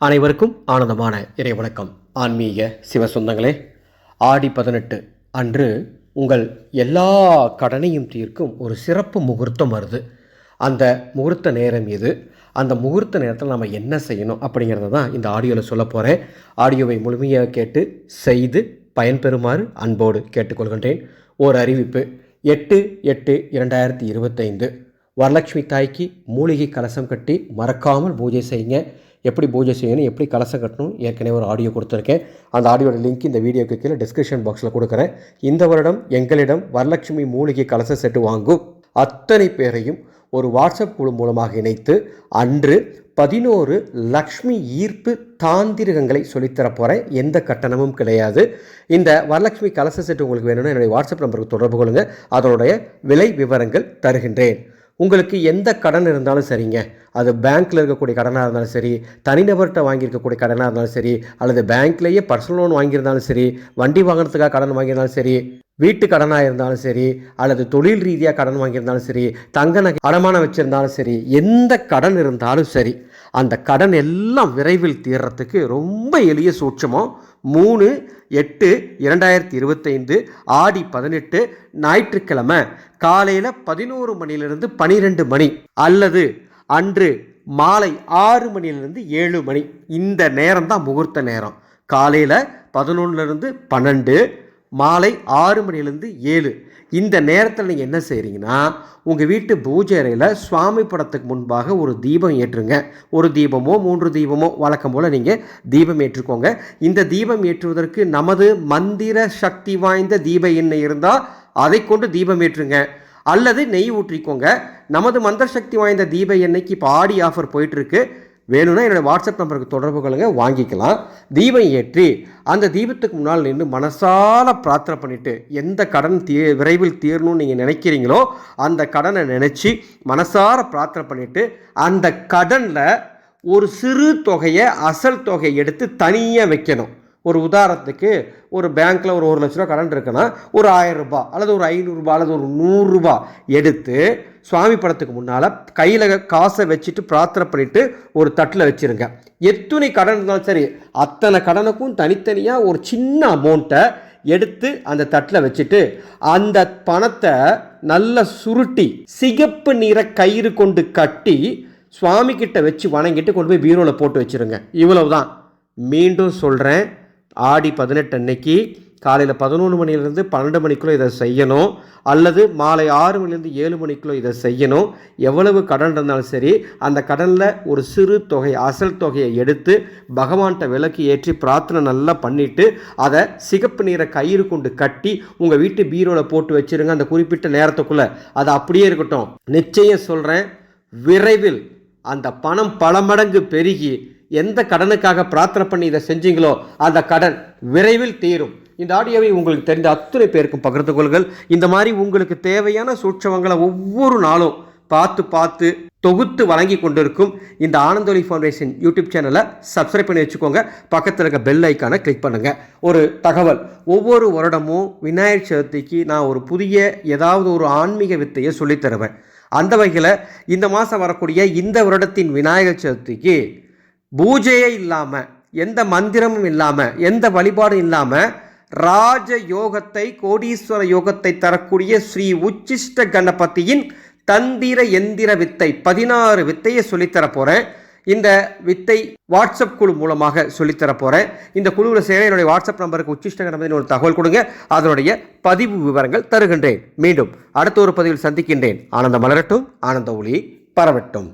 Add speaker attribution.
Speaker 1: அனைவருக்கும் ஆனந்தமான இறை வணக்கம். ஆன்மீக சிவ சொந்தங்களே ஆடி பதினெட்டு அன்று உங்கள் எல்லா கடனையும் தீர்க்கும் ஒரு சிறப்பு முகூர்த்தம் வருது. அந்த முகூர்த்த நேரம் எது? அந்த முகூர்த்த நேரத்தில் நம்ம என்ன செய்யணும் அப்படிங்கிறத தான் இந்த ஆடியோவில் சொல்ல போகிறேன் ஆடியோவை முழுமையாக கேட்டு செய்து பயன்பெறுமாறு அன்போடு கேட்டுக்கொள்கின்றேன். ஓர் அறிவிப்பு. எட்டு எட்டு இரண்டாயிரத்தி இருபத்தைந்து. வரலட்சுமி தாய்க்கு மூலிகை கலசம் கட்டி மறக்காமல் பூஜை செய்யுங்க. எப்படி பூஜை செய்யணும் எப்படி கலசம் கட்டணும் ஏற்கனவே ஒரு ஆடியோ கொடுத்துருக்கேன். அந்த ஆடியோட லிங்க் இந்த வீடியோக்கு கீழே டிஸ்கிரிப்ஷன் பாக்ஸில் கொடுக்குறேன். இந்த வருடம் எங்களிடம் வரலட்சுமி மூலிகை கலச செட்டு வாங்கும். அத்தனை பேரையும் ஒரு வாட்ஸ்அப் குழு மூலமாக இணைத்து அன்று பதினோரு லக்ஷ்மி ஈர்ப்பு தாந்திரிகங்களை சொல்லித்தர போகிறேன் எந்த கட்டணமும் கிடையாது. இந்த வரலட்சுமி கலச செட்டு உங்களுக்கு வேணும்னா என்னுடைய வாட்ஸ்அப் நம்பருக்கு தொடர்பு கொள்ளுங்கள் அதனுடைய விலை விவரங்கள் தருகின்றேன். உங்களுக்கு எந்த கடன் இருந்தாலும் சரிங்க. அது பேங்க்கில் இருக்கக்கூடிய கடனாக இருந்தாலும் சரி தனிநபர்கிட்ட வாங்கியிருக்கக்கூடிய கடனாக இருந்தாலும் சரி அல்லது பேங்க்லேயே பர்சனல் லோன் வாங்கியிருந்தாலும் சரி வண்டி வாங்கினதுக்காக கடன் வாங்கியிருந்தாலும் சரி வீட்டு கடனாக இருந்தாலும் சரி அல்லது தொழில் ரீதியாக கடன் வாங்கியிருந்தாலும் சரி தங்க நகை அடமானம் வச்சுருந்தாலும் சரி எந்த கடன் இருந்தாலும் சரி அந்த கடன் எல்லாம் விரைவில் தீர்றதுக்கு ரொம்ப எளிய சூட்சமம். மூணு எட்டு இரண்டாயிரத்தி இருபத்தைந்து ஆடி பதினெட்டு ஞாயிற்றுக்கிழமை காலையில் பதினோரு மணிலிருந்து பனிரெண்டு மணி அல்லது அன்று மாலை ஆறு மணிலிருந்து ஏழு மணி. இந்த நேரம் தான் முகூர்த்த நேரம். காலையில் பதினொன்றுலேருந்து பன்னெண்டு மாலை ஆறு மணிலேருந்து ஏழு. இந்த நேரத்தில் நீங்கள் என்ன செய்கிறீங்கன்னா உங்கள் வீட்டு பூஜை அறையில் சுவாமி படத்துக்கு முன்பாக ஒரு தீபம் ஏற்றுங்க. ஒரு தீபமோ மூன்று தீபமோ வழக்கம் போல் நீங்கள் தீபம் ஏற்றுக்கோங்க. இந்த தீபம் ஏற்றுவதற்கு நமது மந்திர சக்தி வாய்ந்த தீப எண்ணெய் இருந்தால் அதை கொண்டு தீபம் ஏற்றுங்க. அல்லது நெய் ஊற்றிக்கோங்க. நமது மந்திர சக்தி வாய்ந்த தீப எண்ணெய்க்கு இப்போ ஆடி ஆஃபர் போயிட்டுருக்கு வேணும்னா என்னோடய வாட்ஸ்அப் நம்பருக்கு தொடர்பு கொள்ளுங்க வாங்கிக்கலாம். தீபம் ஏற்றி அந்த தீபத்துக்கு முன்னால் நின்று மனசால பிரார்த்தனை பண்ணிவிட்டு எந்த கடன் தீ விரைவில் தீரணும்னு நீங்கள் நினைக்கிறீங்களோ அந்த கடனை நினச்சி மனசார பிரார்த்தனை பண்ணிவிட்டு அந்த கடனில் ஒரு சிறு தொகையை அசல் தொகையை எடுத்து தனியாக வைக்கணும். ஒரு உதாரணத்துக்கு ஒரு பேங்க்கில் ஒரு ஒரு லட்ச ரூபா கடன் இருக்குன்னா ஒரு ஆயிரம் ரூபாய் அல்லது ஒரு ஐநூறுரூபா அல்லது ஒரு நூறுரூபா எடுத்து சுவாமி படத்துக்கு முன்னால் கையில் காசை வச்சுட்டு பிரார்த்தனை பண்ணிவிட்டு ஒரு தட்டில் வச்சுருங்க. எத்தனை கடன் இருந்தாலும் சரி அத்தனை கடனுக்கும் தனித்தனியாக ஒரு சின்ன அமௌண்ட்டை எடுத்து அந்த தட்டில் வச்சுட்டு அந்த பணத்தை நல்லா சுருட்டி சிகப்பு நிற கயிறு கொண்டு கட்டி சுவாமி கிட்ட வச்சு வணங்கிட்டு கொண்டு போய் பீரோவில் போட்டு வச்சுருங்க. இவ்வளவு தான் மீண்டும் சொல்கிறேன் ஆடி பதினெட்டு அன்னைக்கு காலையில் பதினொன்று மணிலேருந்து பன்னெண்டு மணிக்குள்ளே இதை செய்யணும். அல்லது மாலை ஆறு மணிலேருந்து ஏழு மணிக்குள்ளே இதை செய்யணும். எவ்வளவு கடன் இருந்தாலும் சரி அந்த கடனில் ஒரு சிறு தொகை அசல் தொகையை எடுத்து பகவான்கிட்ட விளக்கு ஏற்றி பிரார்த்தனை நல்லா பண்ணிவிட்டு அதை சிகப்பு நீரை கயிறு கொண்டு கட்டி உங்கள் வீட்டு பீரோவில் போட்டு வச்சுருங்க. அந்த குறிப்பிட்ட நேரத்துக்குள்ளே அது அப்படியே இருக்கட்டும். நிச்சயம் சொல்கிறேன் விரைவில் அந்த பணம் பல மடங்கு பெருகி எந்த கடனுக்காக பிரார்த்தனை பண்ணி இதை செஞ்சீங்களோ அந்த கடன் விரைவில் தீரும். இந்த ஆடியோவை உங்களுக்கு தெரிந்த அத்தனை பேருக்கும் பகிர்ந்து கொள்ளுங்கள். இந்த மாதிரி உங்களுக்கு தேவையான சூட்சவங்களை ஒவ்வொரு நாளும் பார்த்து பார்த்து தொகுத்து வழங்கி கொண்டிருக்கும் இந்த ஆனந்தொலி ஃபவுண்டேஷன் யூடியூப் சேனலை சப்ஸ்கிரைப் பண்ணி வச்சுக்கோங்க. பக்கத்தில் இருக்க பெல் ஐக்கானை கிளிக் பண்ணுங்கள் ஒரு தகவல் ஒவ்வொரு வருடமும் விநாயகர் சதுர்த்திக்கு நான் ஒரு புதிய ஏதாவது ஒரு ஆன்மீக வித்தையை சொல்லித்தருவேன் அந்த வகையில் இந்த மாதம் வரக்கூடிய இந்த வருடத்தின் விநாயகர் சதுர்த்திக்கு பூஜையே இல்லாமல் எந்த மந்திரமும் இல்லாமல் எந்த வழிபாடும் இல்லாமல் ராஜ யோகத்தை கோடீஸ்வர யோகத்தை தரக்கூடிய ஸ்ரீ உச்சிஷ்ட கணபதியின் தந்திர எந்திர வித்தை பதினாறு வித்தையை சொல்லித்தர போகிறேன் இந்த வித்தை வாட்ஸ்அப் குழு மூலமாக சொல்லித்தர போகிறேன் இந்த குழுவில் சேர என்னுடைய வாட்ஸ்அப் நம்பருக்கு உச்சிஷ்ட கணபதினு ஒரு தகவல் கொடுங்க. அதனுடைய பதிவு விவரங்கள் தருகின்றேன். மீண்டும் அடுத்த ஒரு பதிவில் சந்திக்கின்றேன். ஆனந்த மலரட்டும் ஆனந்த ஒளி பரவட்டும்.